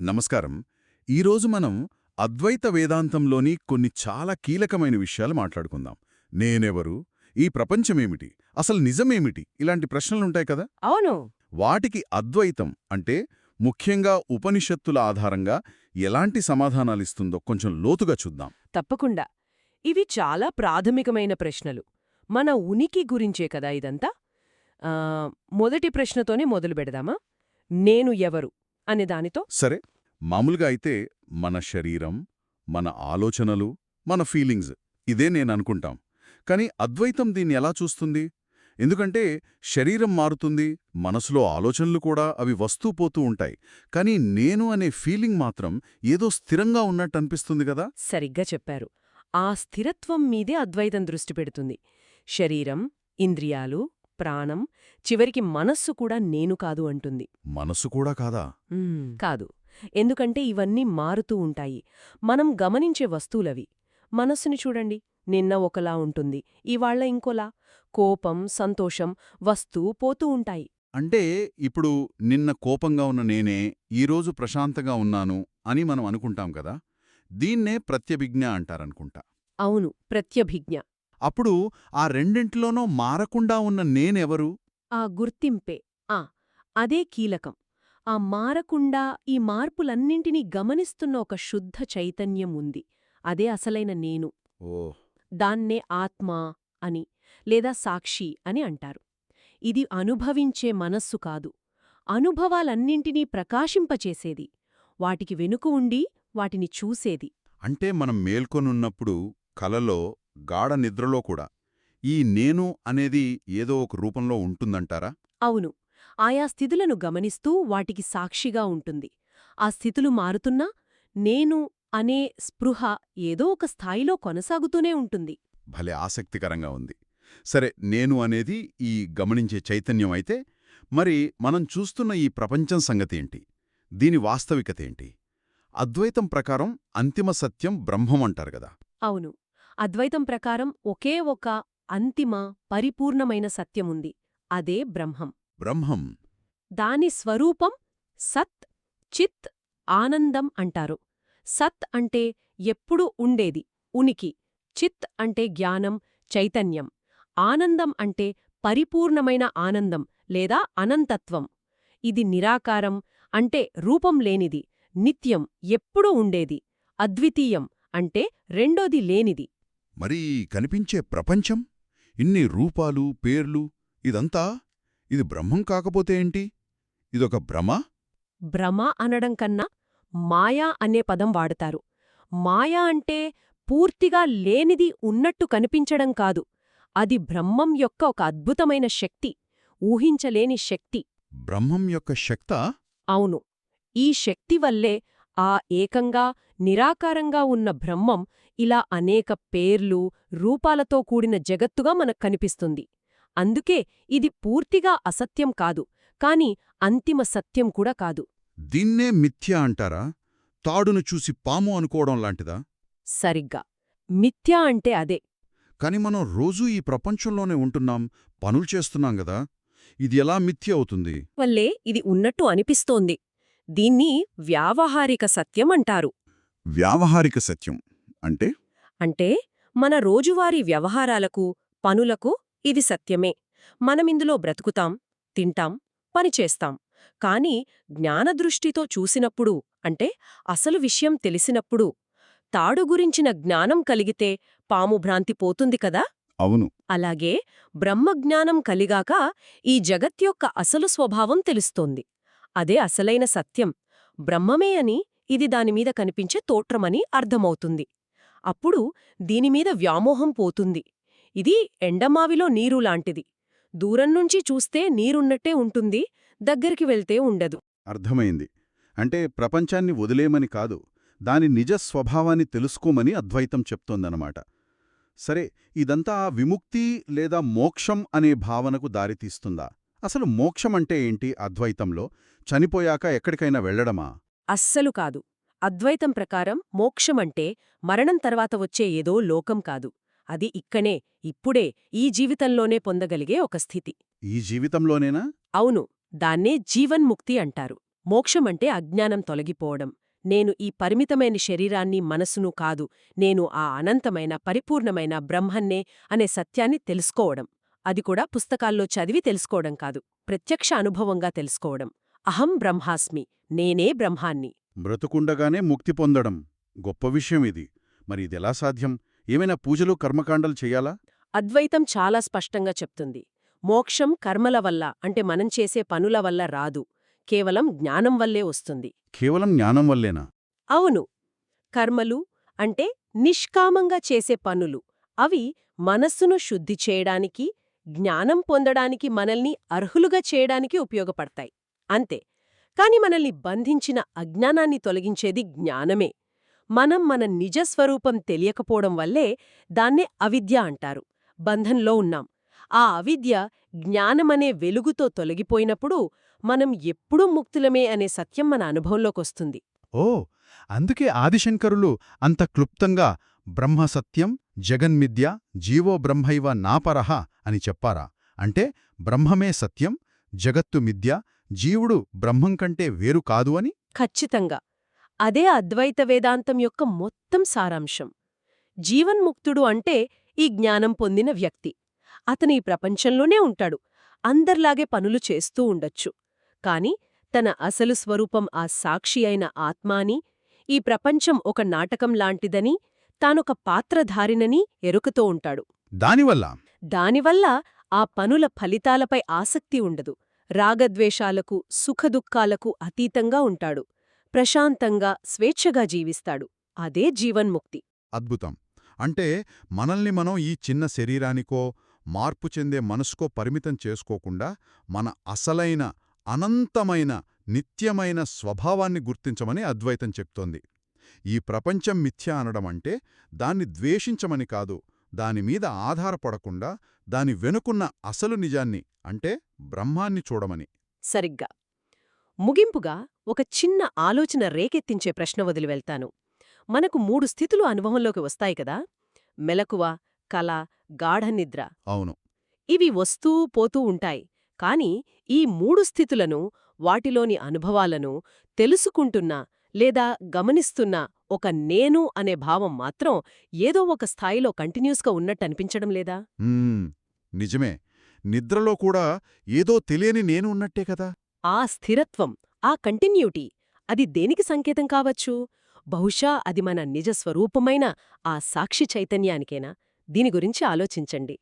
నమస్కారం. ఈరోజు మనం అద్వైత వేదాంతంలోని కొన్ని చాలా కీలకమైన విషయాలు మాట్లాడుకుందాం. నేనెవరు? ఈ ప్రపంచమేమిటి? అసలు నిజమేమిటి? ఇలాంటి ప్రశ్నలుంటాయి కదా? అవును. వాటికి అద్వైతం అంటే ముఖ్యంగా ఉపనిషత్తుల ఆధారంగా ఎలాంటి సమాధానాలిస్తుందో కొంచెం లోతుగా చూద్దాం. తప్పకుండా. ఇవి చాలా ప్రాథమికమైన ప్రశ్నలు. మన ఉనికి గురించే కదా ఇదంతా? మొదటి ప్రశ్నతోనే మొదలు పెడదామా? నేను ఎవరు? అనే దానితో సరే మామూలుగా అయితే మన శరీరం మన ఆలోచనలు మన ఫీలింగ్స్ ఇదే నేననుకుంటాం కానీ అద్వైతం దీన్ని ఎలా చూస్తుంది? ఎందుకంటే శరీరం మారుతుంది మనసులో ఆలోచనలు కూడా అవి వస్తూ పోతూ ఉంటాయి. కానీ నేను అనే ఫీలింగ్ మాత్రం ఏదో స్థిరంగా ఉన్నట్టు అనిపిస్తుంది కదా? సరిగ్గా చెప్పారు. ఆ స్థిరత్వం మీదే అద్వైతం దృష్టి పెడుతుంది. శరీరం ఇంద్రియాలు ప్రాణం చివరికి మనస్సు కూడా నేను కాదు అంటుంది. మనసు కూడా కాదా. కాదు. ఎందుకంటే ఇవన్నీ మారుతూ ఉంటాయి. మనం గమనించే వస్తువులవి. మనస్సుని చూడండి నిన్న ఒకలా ఉంటుంది ఇవాళ్ళ ఇంకోలా. కోపం సంతోషం వస్తూ పోతూ ఉంటాయి. అంటే ఇప్పుడు నిన్న కోపంగా ఉన్న నేనే ఈరోజు ప్రశాంతంగా ఉన్నాను అని మనం అనుకుంటాం కదా? దీన్నే ప్రత్యభిజ్ఞ అంటారనుకుంటా. అవును ప్రత్యభిజ్ఞ. అప్పుడు ఆ రెండింటిలోనూ మారకుండా ఉన్న నేనెవరు? ఆ గుర్తింపే. ఆ అదే కీలకం. ఆ మారకుండా ఈ మార్పులన్నింటినీ గమనిస్తున్న ఒక శుద్ధ చైతన్యం ఉంది. అదే అసలైన నేను. ఓ. దాన్నే ఆత్మ అని లేదా సాక్షి అని అంటారు. ఇది అనుభవించే మనస్సు కాదు. అనుభవాలన్నింటినీ ప్రకాశింపచేసేది. వాటికి వెనుక ఉండి వాటిని చూసేది. అంటే మనం మేల్కొనున్నప్పుడు కలలో గాఢ నిద్రలో కూడా ఈ నేను అనేది ఏదో ఒక రూపంలో ఉంటుందంటారా? అవును. ఆయా స్థితులను గమనిస్తూ వాటికి సాక్షిగా ఉంటుంది. ఆ స్థితులు మారుతున్నా నేను అనే స్పృహ ఏదో ఒక స్థాయిలో కొనసాగుతూనే ఉంటుంది. భలే ఆసక్తికరంగా ఉంది. సరే నేను అనేది ఈ గమనించే చైతన్యం అయితే మరి మనం చూస్తున్న ఈ ప్రపంచం సంగతేంటి దీని వాస్తవికతేంటి అద్వైతం ప్రకారం అంతిమ సత్యం బ్రహ్మం అంటారు గదా అవును. అద్వైతం ప్రకారం ఒకే ఒక అంతిమ పరిపూర్ణమైన సత్యముంది. అదే బ్రహ్మం. బ్రహ్మం. దాని స్వరూపం సత్ చిత్ ఆనందం అంటారు. సత్ అంటే ఎప్పుడూ ఉండేది ఉనికి. చిత్ అంటే జ్ఞానం చైతన్యం. ఆనందం అంటే పరిపూర్ణమైన ఆనందం లేదా అనంతత్వం. ఇది నిరాకారం అంటే రూపం లేనిది నిత్యం ఎప్పుడూ ఉండేది అద్వితీయం అంటే రెండోది లేనిది. మరి కనిపించే ప్రపంచం? ఇన్ని రూపాలు పేర్లు ఇదంతా? ఇది బ్రహ్మం కాకపోతే ఏంటి? ఇదొక భ్రమ? భ్రమ అనడం కన్నా మాయా అనే పదం వాడతారు. మాయా అంటే పూర్తిగా లేనిది ఉన్నట్టు కనిపించడం కాదు. అది బ్రహ్మం యొక్క ఒక అద్భుతమైన శక్తి ఊహించలేని శక్తి. బ్రహ్మం యొక్క శక్త? అవును. ఈ శక్తి వల్లే ఆ ఏకంగా నిరాకారంగా ఉన్న బ్రహ్మం ఇలా అనేక పేర్లు రూపాలతో కూడిన జగత్తుగా మనకు కనిపిస్తుంది. అందుకే ఇది పూర్తిగా అసత్యం కాదు కాని అంతిమ సత్యం కూడా కాదు. దీన్నే మిథ్య అంటారా? తాడును చూసి పాము అనుకోవడం లాంటిదా? సరిగ్గా. మిథ్యా అంటే అదే. కాని మనం రోజూ ఈ ప్రపంచంలోనే ఉంటున్నాం పనులు చేస్తున్నాం గదా. ఇది ఎలా మిథ్య అవుతుంది? వల్లే ఇది ఉన్నట్టు అనిపిస్తోంది. దీన్ని వ్యావహారిక సత్యం అంటారు. వ్యావహారిక సత్యం అంటే? అంటే మన రోజువారీ వ్యవహారాలకు పనులకు ఇది సత్యమే. మనమిందులో బ్రతుకుతాం తింటాం పనిచేస్తాం కాని జ్ఞానదృష్టితో చూసినప్పుడు అంటే అసలు విషయం తెలిసినప్పుడు తాడు గురించిన జ్ఞానం కలిగితే పాము భ్రాంతి పోతుంది కదా? అవును. అలాగే బ్రహ్మజ్ఞానం కలిగాక ఈ జగత్ యొక్క అసలు స్వభావం తెలుస్తోంది. అదే అసలైన సత్యం. బ్రహ్మమే అని ఇది దానిమీద కనిపించే తోట్రమని అర్థమవుతుంది. అప్పుడు దీనిమీద వ్యామోహం పోతుంది. ఇది ఎండమావిలో నీరు లాంటిది. దూరం నుంచి చూస్తే నీరున్నట్టే ఉంటుంది దగ్గరికి వెళ్తే ఉండదు. అర్థమైంది. అంటే ప్రపంచాన్ని వదిలేమని కాదు దాని నిజ స్వభావాన్ని తెలుసుకోమని అద్వైతం చెప్తోందనమాట సరే ఇదంతా విముక్తి లేదా మోక్షం అనే భావనకు దారితీస్తుందా? అసలు మోక్షం అంటే ఏంటి అద్వైతంలో? చనిపోయాక ఎక్కడికైనా వెళ్ళడమా అస్సలు కాదు. అద్వైతం ప్రకారం మోక్షమంటే మరణం తర్వాత వచ్చే ఏదో లోకం కాదు. అది ఇక్కనే ఇప్పుడే ఈ జీవితంలోనే పొందగలిగే ఒక స్థితి. ఈ జీవితంలోనేనా? అవును. దాన్నే జీవన్ముక్తి అంటారు. మోక్షమంటే అజ్ఞానం తొలగిపోవడం. నేను ఈ పరిమితమైన శరీరాన్ని మనసును కాదు నేను ఆ అనంతమైన పరిపూర్ణమైన బ్రహ్మన్నే అనే సత్యాన్ని తెలుసుకోవడం. అది కూడా పుస్తకాల్లో చదివి తెలుసుకోవడం కాదు. ప్రత్యక్ష అనుభవంగా తెలుసుకోవడం. అహం బ్రహ్మాస్మి నేనే బ్రహ్మాన్ని. బ్రతుకుండగానే ముక్తి పొందడం గొప్ప విషయం ఇది. మరి ఇదెలా సాధ్యం? ఏమైనా పూజలు కర్మకాండలు చెయ్యాలా అద్వైతం చాలా స్పష్టంగా చెప్తుంది. మోక్షం కర్మల వల్ల అంటే మనం చేసే పనుల వల్ల రాదు. కేవలం జ్ఞానం వల్లే వస్తుంది. కేవలం జ్ఞానం వల్లేనా? అవును. కర్మలు అంటే నిష్కామంగా చేసే పనులు. అవి మనస్సును శుద్ధి చేయడానికి జ్ఞానం పొందడానికి మనల్ని అర్హులుగా చేయడానికి ఉపయోగపడతాయి. అంతే. కాని మనల్ని బంధించిన అజ్ఞానాన్ని తొలగించేది జ్ఞానమే. మనం మన నిజస్వరూపం తెలియకపోవడం వల్లే దాన్నే అవిద్య అంటారు. బంధంలో ఉన్నాం. ఆ అవిద్య జ్ఞానమనే వెలుగుతో తొలగిపోయినప్పుడు మనం ఎప్పుడూ ముక్తులమే అనే సత్యం మన అనుభవంలోకొస్తుంది. ఓ! అందుకే ఆదిశంకరులు అంత క్లుప్తంగా బ్రహ్మసత్యం జగన్మిద్య జీవో బ్రహ్మైవ నాపరహ అని చెప్పారా? అంటే బ్రహ్మమే సత్యం జగత్తు మిథ్య జీవుడు బ్రహ్మం కంటే వేరు కాదు అని? ఖచ్చితంగా. అదే అద్వైత వేదాంతం యొక్క మొత్తం సారాంశం. జీవన్ముక్తుడు అంటే ఈ జ్ఞానం పొందిన వ్యక్తి. అతను ఈ ప్రపంచంలోనే ఉంటాడు. అందర్లాగే పనులు చేస్తూ ఉండొచ్చు. కాని తన అసలు స్వరూపం ఆ సాక్షి అయిన ఆత్మాని ఈ ప్రపంచం ఒక నాటకం లాంటిదని తానొక పాత్రధారినని ఎరుకతో ఉంటాడు. దానివల్ల? దానివల్ల ఆ పనుల ఫలితాలపై ఆసక్తి ఉండదు. రాగద్వేషాలకు సుఖదుఖాలకు అతీతంగా ఉంటాడు. ప్రశాంతంగా స్వేచ్ఛగా జీవిస్తాడు. అదే జీవన్ముక్తి. అద్భుతం. అంటే మనల్ని మనం ఈ చిన్న శరీరానికో మార్పు చెందే మనసుకో పరిమితం చేసుకోకుండా మన అసలైన అనంతమైన నిత్యమైన స్వభావాన్ని గుర్తించమని అద్వైతం చెప్తోంది. ఈ ప్రపంచం మిథ్య అనడమంటే దాన్ని ద్వేషించమని కాదు దానిమీద ఆధారపడకుండా దాని వెనుకున్న అసలు నిజాన్ని అంటే బ్రహ్మాన్ని చూడమని. సరిగ్గా. ముగింపుగా ఒక చిన్న ఆలోచన రేకెత్తించే ప్రశ్న వదిలి వెళ్తాను. మనకు మూడు స్థితులు అనుభవంలోకి వస్తాయి కదా? మెలకువ కల గాఢనిద్ర అవును. ఇవి వస్తూ పోతూ ఉంటాయి. కాని ఈ మూడు స్థితులను వాటిలోని అనుభవాలను తెలుసుకుంటున్న లేదా గమనిస్తున్న ఒక నేను అనే భావం మాత్రం ఏదో ఒక స్థాయిలో కంటిన్యూస్గా ఉన్నట్టనిపించడం లేదా? మ్మ్, నిజమే. నిద్రలో కూడా ఏదో తెలియని నేను ఉన్నట్టే కదా? ఆ స్థిరత్వం ఆ కంటిన్యూటీ అది దేనికి సంకేతం కావచ్చు? బహుశా అది మన నిజ స్వరూపమైన ఆ సాక్షి చైతన్యానికేనా? దీని గురించి ఆలోచించండి.